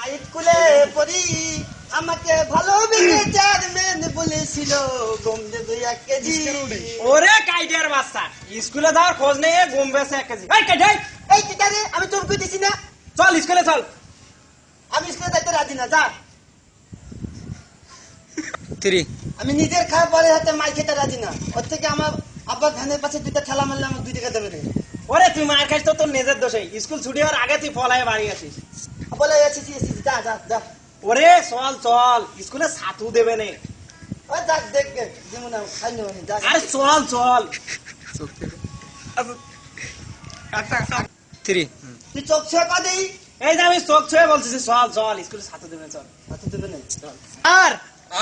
স্কুলে পড়ি আমাকে চার মেন বলেছিল দেবে এক কেজি। ওরে কাইডিয়ার বাচ্চা স্কুলে খোঁজ নেই এ গম বেছে এক কেজি। এই কাইডাই এই। কিটারে আমি দিছি না? চল স্কুলে চল। আমি স্কুলে যাইতে রাজি না যা। থ্রি। আমি নিজের খাওয়া পরে হাতে মাই খেতে রাজি না। ওর থেকে আমার আব্বা ধানের পাশে দুইটা ঠেলা মারলে আমার দুই টাকা দেবে ওরে তুই মার খাইছ তো তোর নিজের দোষে। স্কুল ছুটি হওয়ার আগে তুই ফলায় বাড়ি আসিস। বলে এসেছি এসেছি যা যা যা। ওরে চল চল। স্কুলে ছাতু দেবে নে। ও যাক দেখ যেমন খাই আরে চল চল। থ্রি। তুই চোখ ছুঁয়ে কাঁদেই এই যে আমি চোখ ছুঁয়ে বলতেছি চল চল স্কুলে ছাতু দেবে চল। হাতে দেবে না চল। আর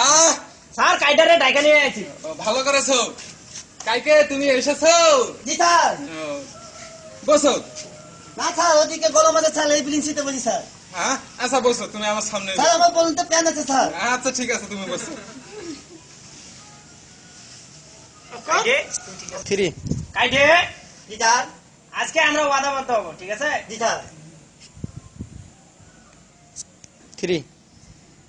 আহ! স্যার কাইডারে ডাইকা নিয়ে আইছি। ভালো করেছ। কাইকে তুমি এসেছ? জি স্যার। বসো। না স্যার ওদিকে গরম আছে স্যার এই বিলিং সিটে বলি স্যার। আচ্ছা বসো তুমি আমার সামনে স্যার আমার বলুন তো আছে স্যার। আচ্ছা ঠিক আছে তুমি বসো। থ্রি। কাইডে জি স্যার। আজকে আমরা ওয়াদাবদ্ধ হব ঠিক আছে? জি স্যার। থ্রি।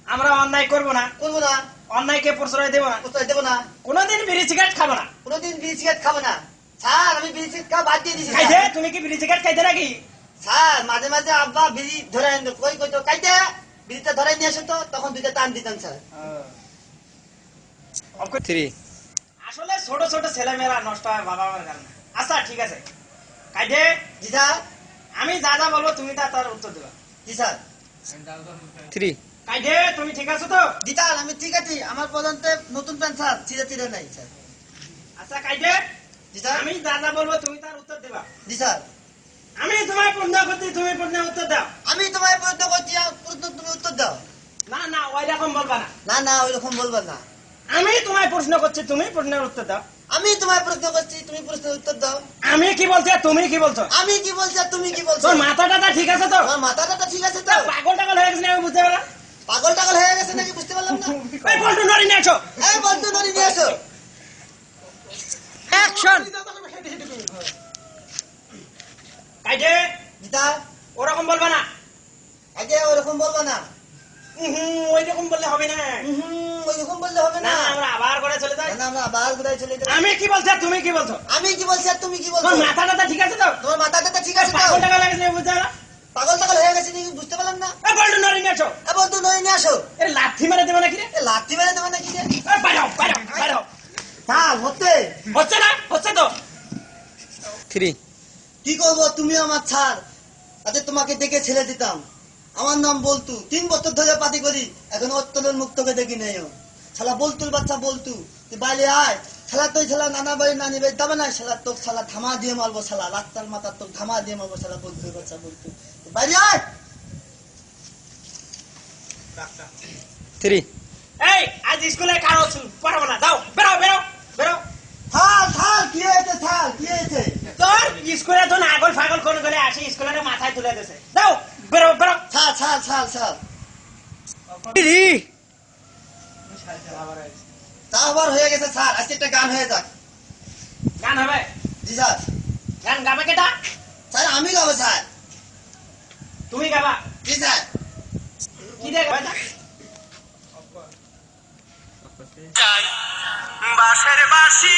আমরা অন্যায় করব না। করব না। অন্যায়কে প্রশ্রয় দেবো না? কোথায় দেবো না। কোনোদিন বিড়ি সিগারেট খাব না। কোনোদিন বিড়ি সিগারেট খাব না। স্যার আমি বিড়ি সিগারেট খাওয়া বাদ দিয়ে দিয়েছি তুমি কি বিড়ি সিগারেট খাইতে নাকি স্যার মাঝে মাঝে আব্বা বিড়ি ধরে আনতো কই কই তো কাইতে বিড়িটা ধরে নিয়ে আসো তো তখন দুইটা টান দিতাম স্যার। থ্রি। আসলে ছোট ছোট ছেলে মেয়েরা নষ্ট হয় বাবা মার কারণে। আচ্ছা ঠিক আছে। কাইডে জি স্যার। আমি যা যা বলব তুমি তা তার উত্তর দেবা। জি স্যার। থ্রি। কাইডে তুমি ঠিক আছো তো? জি স্যার আমি ঠিক আছি। আমার পর্যন্ত নতুন প্যান্ট স্যার চিরে চিরে নাই স্যার। আচ্ছা কাইডে জি স্যার। আমি যা যা বলব তুমি তার উত্তর দেবা। জি স্যার। আমি তোমায় প্রশ্ন করছি তুমি প্রশ্নের উত্তর দাও। আমি তোমায় প্রশ্ন করছি প্রশ্ন তুমি উত্তর দাও। না না ওই রকম বলবা না। না না ওই রকম বলবা না। আমি তোমায় প্রশ্ন করছি তুমি প্রশ্নের উত্তর দাও। আমি তোমায় প্রশ্ন করছি তুমি প্রশ্নের উত্তর দাও। আমি কি বলছি তুমি কি বলছো? আমি কি বলছি তুমি কি বলছো? তোর মাথা টাথা ঠিক আছে তো? আমার মাথাটা ঠিক আছে তো। পাগল টাগল হয়ে গেছে না আমি বুঝতে পারলাম? পাগল টাগল হয়ে গেছে নাকি বুঝতে পারলাম না? ওই বল্টু নড়ি নিয়ে আসো এই বলতো নড়ি নিয়ে আসো অ্যাকশন ওরকম বলবা না। আগে ওরকম বলব না। হুম ওই বললে হবে না। হুম ওইরকম বললে হবে না। না আমরা আবার করে চলে যাই। না, না আমরা আবার ঘুরে চলে যাব আমি কি বলছি আর তুমি কি বলছো? আমি কি বলছি আর তুমি কি বলছো? মাথা টাথা ঠিক আছে তো? তোমার মাথাটা ঠিক আছে তো? পাগল হয়ে গেছে আমি পাগল টাগল হয়ে গেছে নাকি বুঝতে পারলাম না। ওই বল্টু নড়ি নিয়ে আসো। এ বলতো নড়ি নিয়ে আসো। এ লাথি মেরে দেবে নাকি রে? এ লাথি মেরে দেবে নাকি রে? ওই বাইরে বাইরে হচ্ছে না? হচ্ছে তো? থ্রি। কি করব তুমি আমার ছাড়? তাতে তোমাকে দেখে ছেড়ে দিতাম। আমার নাম বলতু তিন বছর ধরে পাতি করি এখন অত্তলের মুক্তকে দেখি নেই। শালা বলতুর বাচ্চা বলতু তুই বাইরে আয়। শালা তুই শালা নানা বাড়ি নানি বাড়ি তবে না শালা তোর শালা ধামা দিয়ে মারবো শালা। রাস্তার মাথা তোর ধামা দিয়ে মারবো শালা বলতুর বাচ্চা বলতু বাইরে আয়! থ্রি। এই আজ স্কুলে কারও পড়াবো না। দাও বেরো বেরো বেরো। থাল থাল কি হয়েছে থাল স্কুলে তো আগল ফাগল করে করে আসি স্কুলের মাথায় তুলে দিছে। দাও বেরো বেরো। ছাল ছাল ছাল ছাল থ্রি তা আবার হয়ে গেছে স্যার আজকে একটা গান হয়ে যাক। গান হবে? জি স্যার গান গাবে কেটা? স্যার আমি গাবো স্যার তুমি গাবা? জি স্যার কি দিয়ে গাবে? তা? বাসি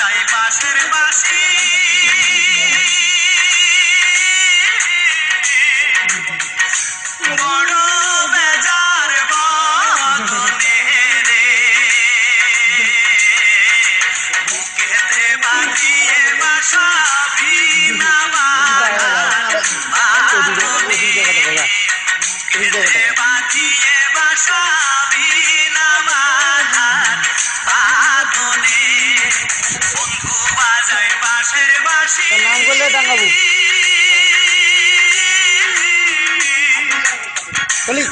চাই পাশের বাসী তোর নাম করলে টাঙ্গাবো বলি